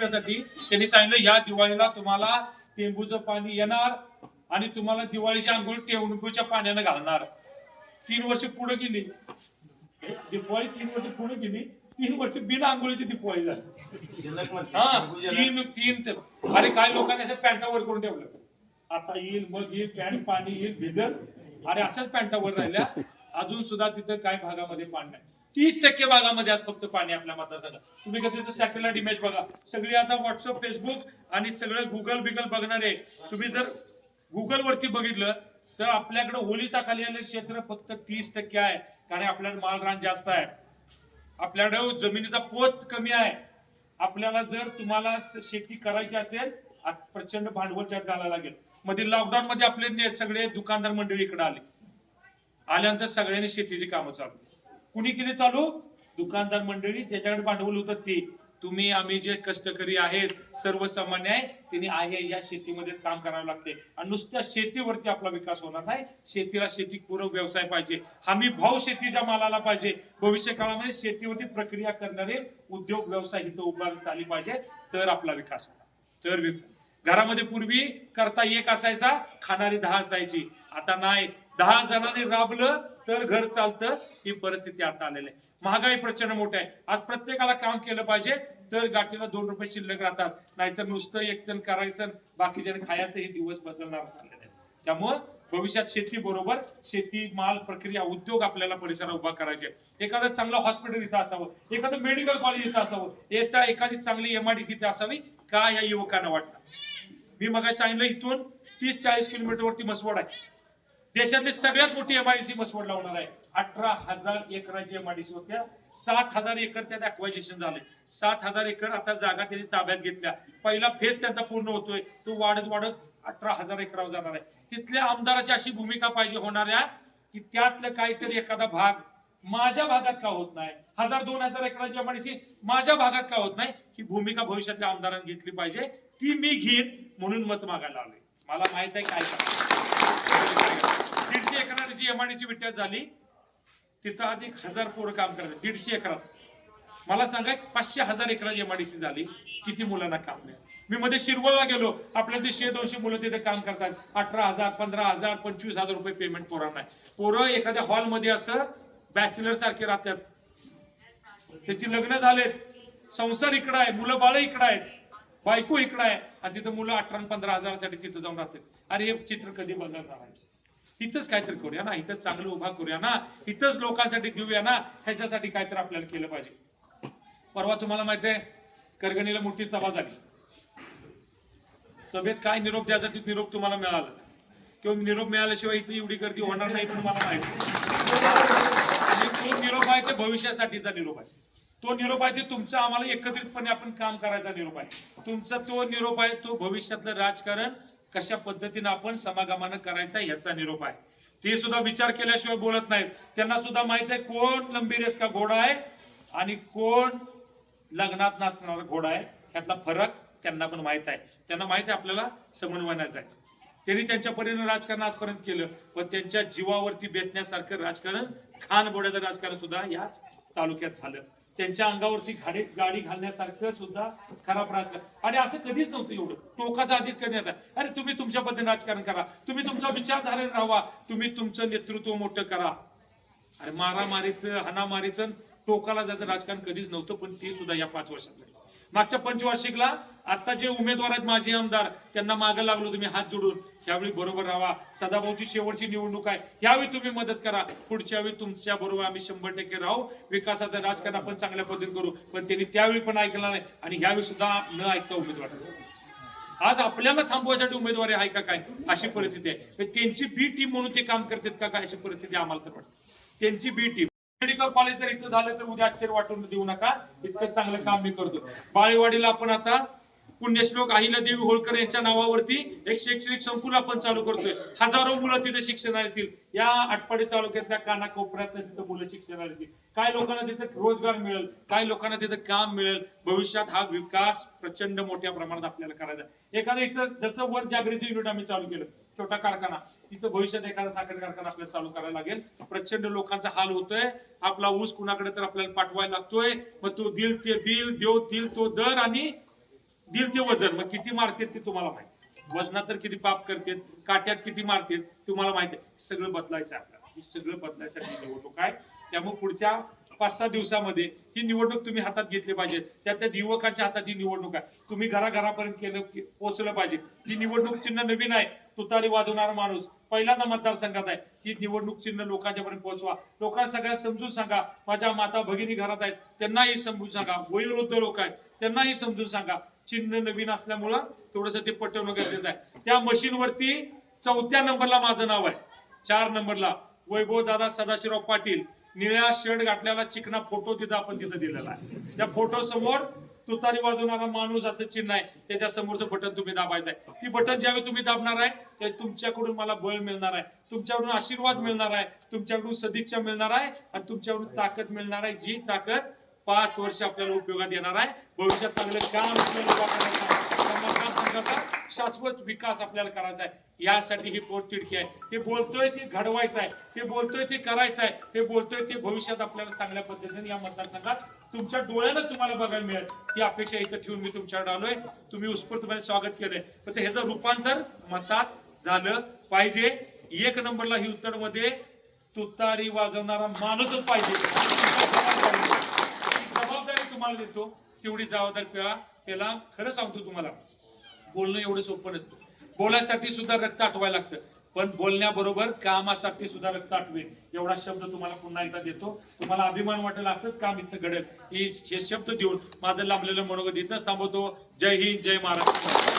टप्प्यासाठी त्यांनी सांगितलं या दिवाळीला तुम्हाला टेंबूचं पाणी येणार आणि तुम्हाला दिवाळीची आंघोळ टेंबूच्या पाण्यानं घालणार. तीन वर्ष पुढे गेली दिवाळी तीन वर्ष पुढे गेली तीन वर्ष बिना आंघोळीची दिवाळी झाली. हा तीन तीन अरे काय लोकांनी असं पॅन्टावर करून ठेवलं आता येईल मग येईल पॅन्ट पाणी येईल भिजल. आणि अशाच पॅन्टावर राहिल्या. अजून सुद्धा तिथं काय भागामध्ये पाणी नाही. तीस टक्के भागामध्ये आज फक्त पाणी आपल्या मतदारसंघात तुम्ही कधी सॅटेलाइट इमेज बघा. सगळी आता व्हॉट्सअप फेसबुक आणि सगळं गुगल बिगल बघणारे तुम्ही जर गुगल वरती बघितलं तर आपल्याकडे ओलिताखाली आलेलं क्षेत्र फक्त तीस टक्के आहे. कारण आपल्याकडे मालरान जास्त आहे. आपल्याकडे जमिनीचा पोत कमी आहे. आपल्याला जर तुम्हाला शेती करायची असेल प्रचंड भांडवल त्यात घालायला लागेल. मध्ये लॉकडाऊन मध्ये आपले ने- सगळे दुकानदार मंडळी इकडे आले. आल्यानंतर सगळ्यांनी शेतीची कामं चालू कुणी केली चालू? दुकानदार मंडळी ज्याच्याकडे भांडवल होतं ते. तुम्ही आम्ही जे कष्टकरी आहेत सर्वसामान्य आहे त्यांनी आहे या शेतीमध्येच काम करावं लागते. आणि नुसत्या शेतीवरती आपला विकास होणार नाही. शेतीला शेतीपूरक व्यवसाय पाहिजे. हमी भाव शेतीच्या मालाला पाहिजे. भविष्य काळामध्ये शेतीवरती प्रक्रिया करणारे उद्योग व्यवसाय इथं उभारण्यात आली पाहिजे. तर आपला विकास होणार. तर घरामध्ये पूर्वी करता एक असायचा खाणारी दहा असायची. आता नाही. दहा जणांनी राबलं तर घर चालतं ही परिस्थिती आता आलेली आहे. महागाई प्रचंड मोठी आहे. आज प्रत्येकाला काम केलं पाहिजे तर गाठीला दोन रुपये शिल्लक राहतात. नाहीतर नुसतं एकजण करायचं बाकीजण खायचं हे दिवस बदलणार चाललेले आहेत. त्यामुळं भविष्यात शेती बरोबर शेती माल प्रक्रिया उद्योग आपल्याला परिसरात उभा करायचे एखादं चांगलं हॉस्पिटल इथं असावं एखादं मेडिकल कॉलेज इथं असावं येता एखादी चांगली एमआयडीसी इथे असावी का या युवकांना वाटतं? मी मग सांगितलं इथून तीस चाळीस किलोमीटर वरती मसवड आहे. देशातली सगळ्यात मोठी एमआयडीसी मसवड लावणार आहे. अठरा हजार एकराची एमआयडीसी होत्या. सात हजार एकर त्यात अक्वायझेशन झाले. सात हजार एकर आता जागा त्यांनी ताब्यात घेतल्या. पहिला फेज त्यांचा पूर्ण होतोय. तो वाढत वाढत अठरा हजार एकरावर जाणार आहे. तिथल्या आमदाराची अशी भूमिका पाहिजे होणाऱ्या की त्यातलं काहीतरी एखादा भाग माझ्या भागात का होत नाही? हजार दोन हजार एकराची एमआयडीसी माझ्या भागात का होत नाही? ही भूमिका भविष्यातल्या आमदारांनी घेतली पाहिजे. ती मी घेईन म्हणून मत मागायला आले मला माहीत आहे काय दीडशे एकरात जी एमआयडीसी विट्यात झाली तिथं आज एक हजार पोरं काम करतात. दीडशे एकरात. मला सांगा पाचशे हजार एकराची एमआयडीसी झाली किती मुलांना काम नाही मी मध्ये शिरवळला गेलो आपल्या दीडशे दोनशे मुलं तिथे काम करतात. अठरा हजार पंधरा हजार पंचवीस हजार रुपये पेमेंट पोरांना पोरं एखाद्या हॉलमध्ये असं बॅचलर सारखे राहतात. त्याची लग्न झालेत. संसार इकडं आहे मुलं बाळ इकडं आहेत. बायको इकडं आहे आणि तिथं मुलं अठरा पंधरा हजारासाठी तिथं जाऊन राहतील अरे हे चित्र कधी बदलणार आहे? इथंच काहीतरी करूया ना इथंच चांगलं उभा करूया ना इथंच लोकांसाठी देऊया ना ह्याच्यासाठी काहीतरी आपल्याला केलं पाहिजे. परवा तुम्हाला माहिती आहे करगणीला मोठी सभा झाली. सभेत काय निरोप द्यासाठी निरोप तुम्हाला मिळाला. किंवा निरोप मिळाल्याशिवाय इथे एवढी गर्दी होणार नाही पण मला माहिती तो निरोप आहे ते भविष्यासाठीचा निरोप आहे. तो निरोप आहे ते तुमचा आम्हाला एकत्रितपणे आपण काम करायचा निरोप आहे. तुमचा तो निरोप आहे तो भविष्यातलं राजकारण कशा पद्धतीनं आपण समागमानं करायचा याचा निरोप आहे. ते सुद्धा विचार केल्याशिवाय बोलत नाहीत. त्यांना सुद्धा माहीत आहे कोण लंबी का घोडा आहे आणि कोण लग्नात नाचणारा घोडा आहे. ह्यातला फरक त्यांना पण माहीत आहे. त्यांना माहीत आहे आपल्याला समन्वयात जायचं. त्यांनी त्यांच्या परीने राजकारण आजपर्यंत केलं पण त्यांच्या जीवावरती बेतण्यासारखं राजकारण खान बोड्याचं राजकारण सुद्धा याच तालुक्यात झालं. त्यांच्या अंगावरती गाडी गाडी घालण्यासारखं सुद्धा खराब राजकारण आणि असं कधीच नव्हतं एवढं. टोकाचा आधीच कधी नव्हता अरे तुम्ही तुमच्या पद्धतीने राजकारण करा. तुम्ही तुमचा विचारधारे राहा. तुम्ही तुमचं नेतृत्व मोठं करा. अरे मारामारीचं हाणामारीचं टोकाला जायचं राजकारण कधीच नव्हतं पण ते सुद्धा या पाच वर्षात घडलं. मागच्या पंचवार्षिकला आता जे उमेदवार आहेत माझे आमदार त्यांना मागे लागलो तुम्ही हात जोडून. ह्यावेळी बरोबर राहा. सदाभाऊची शेवटची निवडणूक आहे. यावेळी तुम्ही मदत करा. पुढच्या वेळी तुमच्या बरोबर आम्ही शंभर टक्के राहू. विकासाचं राजकारण आपण चांगल्या पद्धतीने करू. पण त्यांनी त्यावेळी पण ऐकलं नाही आणि ह्यावेळी सुद्धा न ऐकता उमेदवार. आज आपल्याला थांबवायसाठी उमेदवारी आहे का काय? अशी परिस्थिती आहे. त्यांची बी टीम म्हणून ते काम करतात का काय? अशी परिस्थिती आम्हाला तर वाटते. त्यांची बी टीम मेडिकल कॉलेज जर इथं झालं तर उद्या आश्चर्य वाटून देऊ नका. इतकं चांगलं काम मी करतो. बाळेवाडीला आपण आता पुण्यश्लोक अहिल्यादेवी होळकर यांच्या नावावरती एक शैक्षणिक संकुल आपण चालू करतोय. हजारो मुलं तिथे शिक्षणाला येतील. या आटपाडी तालुक्यातल्या कानाकोपऱ्यात तिथं मुलं शिक्षणाला येतील. काय लोकांना तिथं रोजगार मिळेल? काय लोकांना तिथं काम मिळेल? भविष्यात हा विकास प्रचंड मोठ्या प्रमाणात आपल्याला करायचा एखादं इथं जसं वर जागृती युनिट आम्ही चालू केलं. छोटा कारखाना. तिथं भविष्यात एखादा साखर कारखाना आपल्याला चालू करायला लागेल. प्रचंड लोकांचा हाल होतोय. आपला ऊस कुणाकडे तर आपल्याला पाठवायला लागतोय. मग तो दिल ते बिल देव दिल तो दर आणि दिल ते वजन. मग किती मारतात ते तुम्हाला माहिती वजनात तर किती पाप करतात काट्यात किती मारतात तुम्हाला माहिती सगळं बदलायचं आहे आपल्याला. हे सगळं बदलायसाठी निवडणूक आहे. त्यामुळे पुढच्या पाच सहा दिवसामध्ये ही निवडणूक तुम्ही हातात घेतली पाहिजे. त्या त्या युवकांच्या हातात ही निवडणूक आहे. तुम्ही घराघरापर्यंत केलं पोहोचलं पाहिजे. ही निवडणूक चिन्ह नवीन आहे. तुतारी वाजवणारा माणूस पहिल्यांदा मतदारसंघात आहे. ही निवडणूक चिन्ह लोकांच्या पर्यंत पोहोचवा. लोकांना सगळ्या समजून सांगा माझ्या माता भगिनी घरात आहेत त्यांनाही समजून सांगा. वयोवृद्ध लोक आहेत त्यांनाही समजून सांगा. चिन्ह नवीन असल्यामुळं थोडस ते पटवणं गरजेचं आहे. त्या मशीनवरती चौथ्या नंबरला माझं नाव आहे. चार नंबरला वैभव दादा सदाशिवराव पाटील. निळ्या शर्ट घातलेला चिकना फोटो तिथं आपण तिथं दिलेला आहे. त्या फोटो समोर तुतारी वाजवणारा माणूस असं चिन्ह आहे. त्याच्या समोरचं बटन तुम्ही दाबायचं आहे ती बटन ज्यावेळी तुम्ही दाबणार आहे ते तुमच्याकडून मला बळ मिळणार आहे. तुमच्याकडून आशीर्वाद मिळणार आहे. तुमच्याकडून सदिच्छा मिळणार आहे आणि तुमच्याकडून ताकद मिळणार आहे. जी ताकद पाच वर्ष आपल्याला उपयोगात येणार आहे. भविष्यात चांगलं काम आपल्याला शाश्वत विकास आपल्याला करायचा आहे. यासाठी ही पोटतिडकी आहे. हे बोलतोय ते घडवायचं आहे. ते बोलतोय ते करायचं आहे. हे बोलतोय ते भविष्यात आपल्याला चांगल्या पद्धतीने या मतदारसंघात तुमच्या डोळ्यानं तुम्हाला बघायला मिळेल. ही अपेक्षा इथं ठेवून मी तुमच्याकडे आलोय. तुम्ही उत्स्फूर्तपणे स्वागत केलंय. पण ते ह्याचं रूपांतर मतात झालं पाहिजे. एक नंबरला ही उत्तरमध्ये तुतारी वाजवणारा माणूसच पाहिजे. जबाबदारी तुम्हाला देतो. तेवढी जबाबदारी पेला पेला. खरं सांगतो तुम्हाला. बोलणं एवढं सोपं नसतं. बोलायसाठी सुद्धा रक्त आटवायला लागतं. पण बोलण्याबरोबर कामासाठी सुद्धा रक्त आठवेल एवढा शब्द तुम्हाला पुन्हा एकदा देतो. तुम्हाला अभिमान वाटेल असंच काम इथं घडेल. हे शब्द देऊन माझं लाभलेलं मनोगत इथंच थांबवतो. जय हिंद जय महाराष्ट्र.